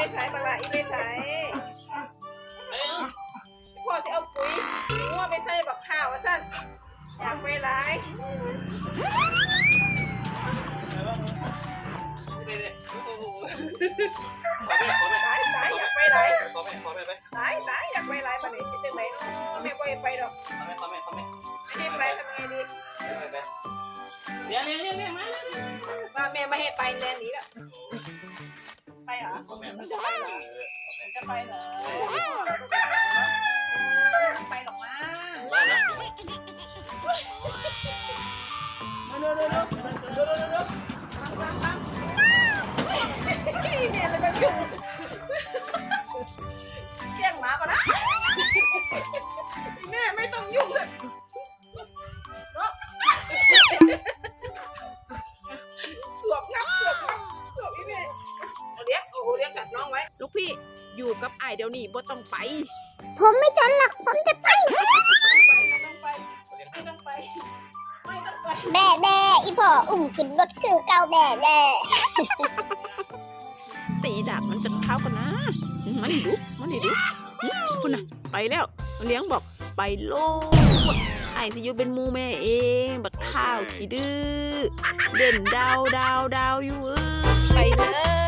ไปใส่ปลาอีไปใส่พ่อสิเอาปุ๋ยงัวไปใส่บักข้าวว่าซั่นอยากไปหลายหลายหลายอยากไปหลายหลายหลายอยากไปหลายปานนี้จะจังไดเนาะแม่บ่ให้ไปดอกไม่ให้ไปทำไงดีว่าแม่ไม่ให้ไปแลนหนีแล้ว เหรอจะไปเหรอไปหรอกมามาเร็วเร็วเร็วเร็วเร็ว พี่ อยู่กับไอ้ายเดี๋ยวนี้บ่ต้องไป ผมไม่จนหรอก ผมจะไป ไม่ต้องไป ไม่ต้องไปไม่ต้องไปแบ่แบ่อีพ่ออุ่มขึ้นรถคือเก่าแบ่แบ่ตีดาบมันจะเข้ากันนะ มันนี่ดูมันนี่ดูหึคุณน่ะ ไปแล้วเลี้ยงบอกไปโลดไอ้ที่อยู่เป็นหมูแม่เอง บักข้าวขี้ดื้อ เด่นดาวดาวดาวอยู่เอ้ยไปเลยลูกเตี้ยน้อย